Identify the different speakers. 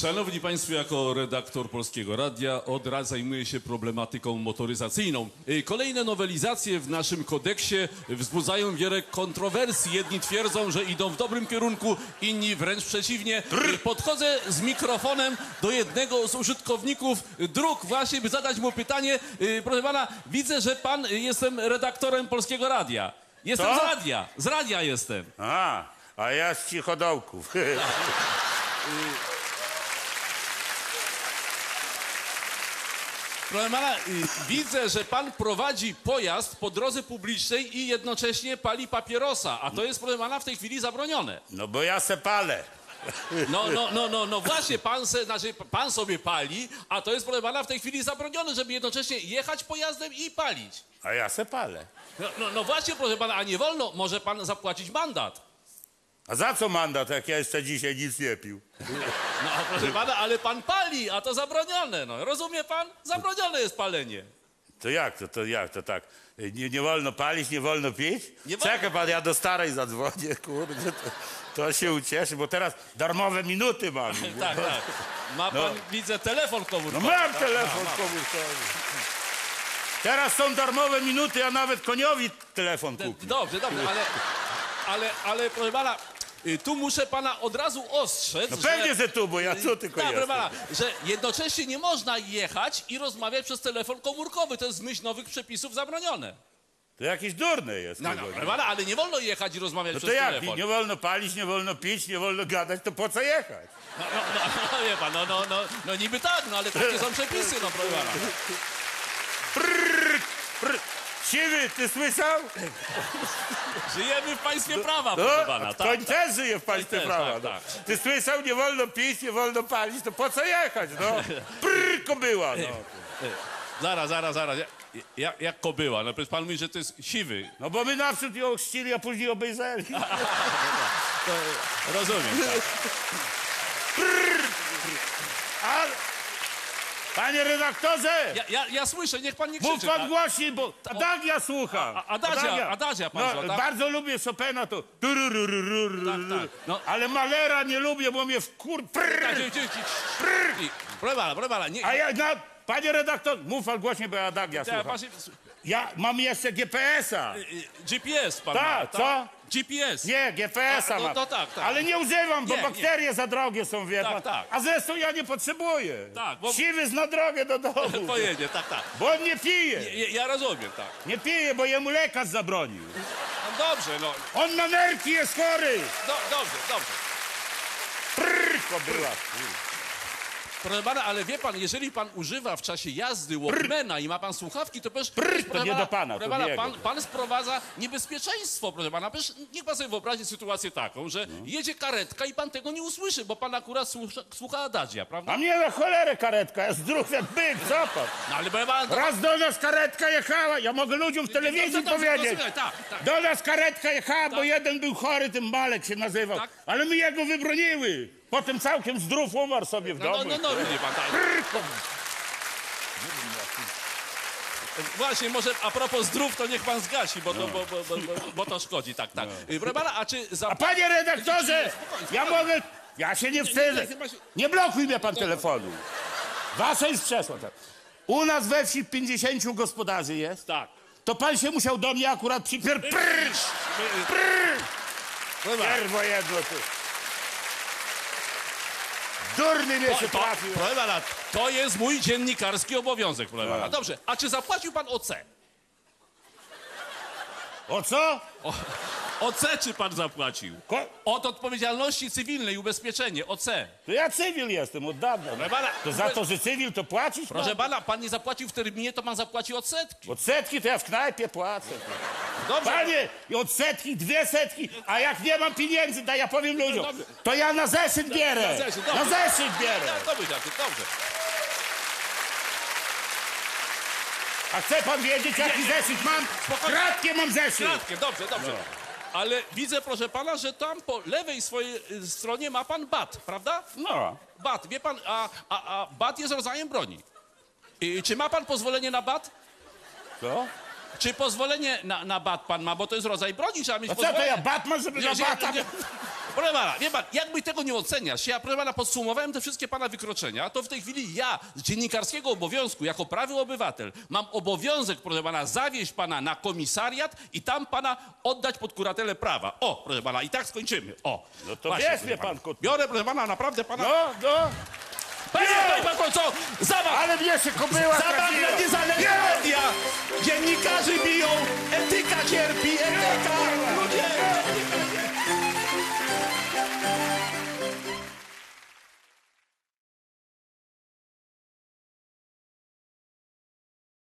Speaker 1: Szanowni Państwo, jako redaktor Polskiego Radia od lat zajmuję się problematyką motoryzacyjną. Y, Kolejne nowelizacje w naszym kodeksie wzbudzają wiele kontrowersji. Jedni twierdzą, że idą w dobrym kierunku, inni wręcz przeciwnie. Y, Podchodzę z mikrofonem do jednego z użytkowników dróg właśnie, by zadać mu pytanie. Y, Proszę pana, widzę, że pan jestem redaktorem Polskiego Radia. Jestem
Speaker 2: Co?
Speaker 1: z radia, z radia jestem.
Speaker 2: A, a ja z cichodołków.
Speaker 1: Proszę pana, y, widzę, że pan prowadzi pojazd po drodze publicznej i jednocześnie pali papierosa, a to jest, proszę pana, w tej chwili zabronione.
Speaker 2: No bo ja se palę.
Speaker 1: No, no, no, no, no właśnie, pan, se, znaczy, pan sobie pali, a to jest, proszę pana, w tej chwili zabronione, żeby jednocześnie jechać pojazdem i palić.
Speaker 2: A ja se palę.
Speaker 1: No, no, no właśnie, proszę pana, a nie wolno, może pan zapłacić mandat.
Speaker 2: A za co mandat, jak ja jeszcze dzisiaj nic nie pił?
Speaker 1: No, a proszę pana, ale pan pali, a to zabronione, no. Rozumie pan? Zabronione jest palenie.
Speaker 2: To jak to, to jak to tak? Nie, nie wolno palić, nie wolno pić?
Speaker 1: Nie wolno.
Speaker 2: Pan, ja do starej zadzwonię, kurde, to, to się ucieszy, bo teraz darmowe minuty mam.
Speaker 1: Tak, tak. Ma pan, widzę, telefon
Speaker 2: No
Speaker 1: komórkowy.
Speaker 2: mam
Speaker 1: tak?
Speaker 2: telefon
Speaker 1: Ma, ma.
Speaker 2: komórkowy. Teraz są darmowe minuty, a nawet koniowi telefon kupię.
Speaker 1: Dobrze, dobrze, ale, ale, ale proszę pana, y, tu muszę pana od razu ostrzec,
Speaker 2: No pewnie, że tu, bo ja tu tylko
Speaker 1: Tak, proszę
Speaker 2: jestem.
Speaker 1: pana, że jednocześnie nie można jechać i rozmawiać przez telefon komórkowy. To jest w myśl nowych przepisów zabronione.
Speaker 2: To jakiś durny jest.
Speaker 1: No, no, proszę pana, ale nie wolno jechać i rozmawiać
Speaker 2: No to
Speaker 1: przez
Speaker 2: jak?
Speaker 1: telefon.
Speaker 2: Nie wolno palić, nie wolno pić, nie wolno gadać, to po co jechać?
Speaker 1: No, no, no, no, wie pan, no, no, no, no niby tak, no ale takie są przepisy, no proszę pana.
Speaker 2: Prrr, prrr. Siwy, ty słyszał?
Speaker 1: Żyjemy w państwie prawa,
Speaker 2: No,
Speaker 1: proszę pana. Tak,
Speaker 2: koń też żyje w państwie
Speaker 1: też,
Speaker 2: prawa.
Speaker 1: tak,
Speaker 2: no.
Speaker 1: tak.
Speaker 2: Ty słyszał, nie wolno pić, nie wolno palić, to po co jechać, no? Prrr, kobyła, no.
Speaker 1: Zaraz, zaraz, zaraz. Ja- Jak, jak kobyła? No przecież pan mówi, że to jest siwy.
Speaker 2: No bo my naprzód ją chrzcili, a później obejrzeli.
Speaker 1: To, rozumiem, tak.
Speaker 2: Ale... Panie redaktorze!
Speaker 1: Ja, ja, ja słyszę, niech pan nie
Speaker 2: Mów
Speaker 1: krzyczy.
Speaker 2: pan
Speaker 1: tak?
Speaker 2: głośniej, bo Adagia słucha.
Speaker 1: A- Adagia, Adagia pan słucha, tak?
Speaker 2: Bardzo lubię Chopina, to.
Speaker 1: Tak, tak. No.
Speaker 2: Ale Malera nie lubię, bo mnie
Speaker 1: dzie- I- Proszę pana, proszę pana, nie...
Speaker 2: A ja, na, panie redaktor, mów pan głośniej, bo Adagia
Speaker 1: się,
Speaker 2: Ja mam jeszcze GPS-a.
Speaker 1: y, GPS pan
Speaker 2: Tak,
Speaker 1: ma,
Speaker 2: co?
Speaker 1: GPS.
Speaker 2: Nie, GPS-a
Speaker 1: A, no
Speaker 2: mam.
Speaker 1: to tak, tak.
Speaker 2: Ale nie używam, bo
Speaker 1: Nie,
Speaker 2: bakterie za drogie są, wie
Speaker 1: Tak,
Speaker 2: pan.
Speaker 1: tak.
Speaker 2: A zresztą ja nie potrzebuję.
Speaker 1: Tak, bo-
Speaker 2: Siwy zna drogę do domu.
Speaker 1: Pojedzie, tak, tak.
Speaker 2: Bo on nie pije.
Speaker 1: Ja, ja rozumiem, tak.
Speaker 2: Nie pije, bo jemu lekarz zabronił.
Speaker 1: No dobrze, no.
Speaker 2: On na nerki jest chory.
Speaker 1: Do, dobrze, dobrze.
Speaker 2: Prrr, kobyła.
Speaker 1: Proszę pana, ale wie pan, jeżeli pan używa w czasie jazdy Walkmana i ma pan słuchawki, to.
Speaker 2: Prr, to nie do pana, to
Speaker 1: pana, pan, pan sprowadza niebezpieczeństwo, proszę pana. Przecież niech pan sobie wyobrazi sytuację taką, że
Speaker 2: No.
Speaker 1: jedzie karetka i pan tego nie usłyszy, bo pan akurat słucha, słucha Adagia, prawda?
Speaker 2: A mnie na cholerę karetka, ja zdrów jak byk, co pan?
Speaker 1: No ale pana... to-
Speaker 2: Raz do nas karetka jechała, ja mogę ludziom w telewizji
Speaker 1: Dobrze, dobrze,
Speaker 2: powiedzieć.
Speaker 1: to słuchaj, tak, tak.
Speaker 2: Do nas karetka jechała, bo jeden był chory, ten Malek się nazywał.
Speaker 1: Tak.
Speaker 2: Ale my jego wybroniły. Potem całkiem zdrów umarł sobie w
Speaker 1: No, no,
Speaker 2: domu.
Speaker 1: no, no, wie pan, tak. Właśnie, może a propos zdrów, to niech pan zgasi, bo, to, bo, bo, bo, bo, bo to szkodzi, tak, tak. Y, Proszę pana, a czy za...
Speaker 2: A panie redaktorze, ja mogę... Ja się nie wstydzę. Nie blokuj mnie pan telefonu. Wasze jest przeszło. tak. U nas we wsi 50 gospodarzy jest.
Speaker 1: Tak.
Speaker 2: To pan się musiał do mnie akurat przypier... Prrr, prrr.
Speaker 1: Proszę pana,
Speaker 2: Czerwo jedno tu. Durny mnie się
Speaker 1: to,
Speaker 2: trafił.
Speaker 1: proszę pana, to jest mój dziennikarski obowiązek, proszę pana.
Speaker 2: Tak.
Speaker 1: Dobrze, a czy zapłacił pan OC?
Speaker 2: O co?
Speaker 1: O, OC czy pan zapłacił?
Speaker 2: Ko...
Speaker 1: Od odpowiedzialności cywilnej ubezpieczenie, OC.
Speaker 2: To ja cywil jestem od dawna.
Speaker 1: Proszę pana,
Speaker 2: To za to, że cywil to płacić?
Speaker 1: Proszę
Speaker 2: mam?
Speaker 1: pana, pan nie zapłacił w terminie, to pan zapłaci odsetki.
Speaker 2: Odsetki to ja w knajpie płacę.
Speaker 1: Dobrze.
Speaker 2: Panie, i odsetki, dwie setki, a jak nie mam pieniędzy, to ja powiem ludziom,
Speaker 1: Dobrze.
Speaker 2: to ja na zeszyt bierę.
Speaker 1: Na zeszyt,
Speaker 2: Na
Speaker 1: dobrze.
Speaker 2: zeszyt bierę.
Speaker 1: Tak, dobrze, Jacek, dobrze.
Speaker 2: A chce pan wiedzieć, jaki zeszyt mam?
Speaker 1: Spokojnie.
Speaker 2: Kratkie mam zeszyt.
Speaker 1: Kratkę, dobrze, dobrze. Ale widzę, proszę pana, że tam po lewej swojej y, stronie ma pan bat, prawda?
Speaker 2: No.
Speaker 1: Bat, wie pan, a, a, a bat jest rodzajem broni. I czy ma pan pozwolenie na bat?
Speaker 2: Co?
Speaker 1: Czy pozwolenie na, na bat pan ma, bo to jest rodzaj broni, trzeba mieć
Speaker 2: A co to
Speaker 1: pozwolenie.
Speaker 2: ja, Batman, żeby na bata...
Speaker 1: nie- Proszę pana, wie pan, jakby tego nie oceniasz, ja proszę pana podsumowałem te wszystkie pana wykroczenia, to w tej chwili ja z dziennikarskiego obowiązku, jako prawy obywatel, mam obowiązek, proszę pana, zawieźć pana na komisariat i tam pana oddać pod kuratelę prawa. O, proszę pana, i tak skończymy. O.
Speaker 2: No to
Speaker 1: Właśnie, proszę
Speaker 2: mnie
Speaker 1: pana.
Speaker 2: pan, kot.
Speaker 1: Biorę, proszę pana, naprawdę pana...
Speaker 2: No, no,
Speaker 1: Panie, panie, pan, co? Zabaw!
Speaker 2: ale mnie się kobyła
Speaker 1: Zabawne
Speaker 2: trafiła.
Speaker 1: niezależne media! Dziennikarzy biją, etyka cierpi,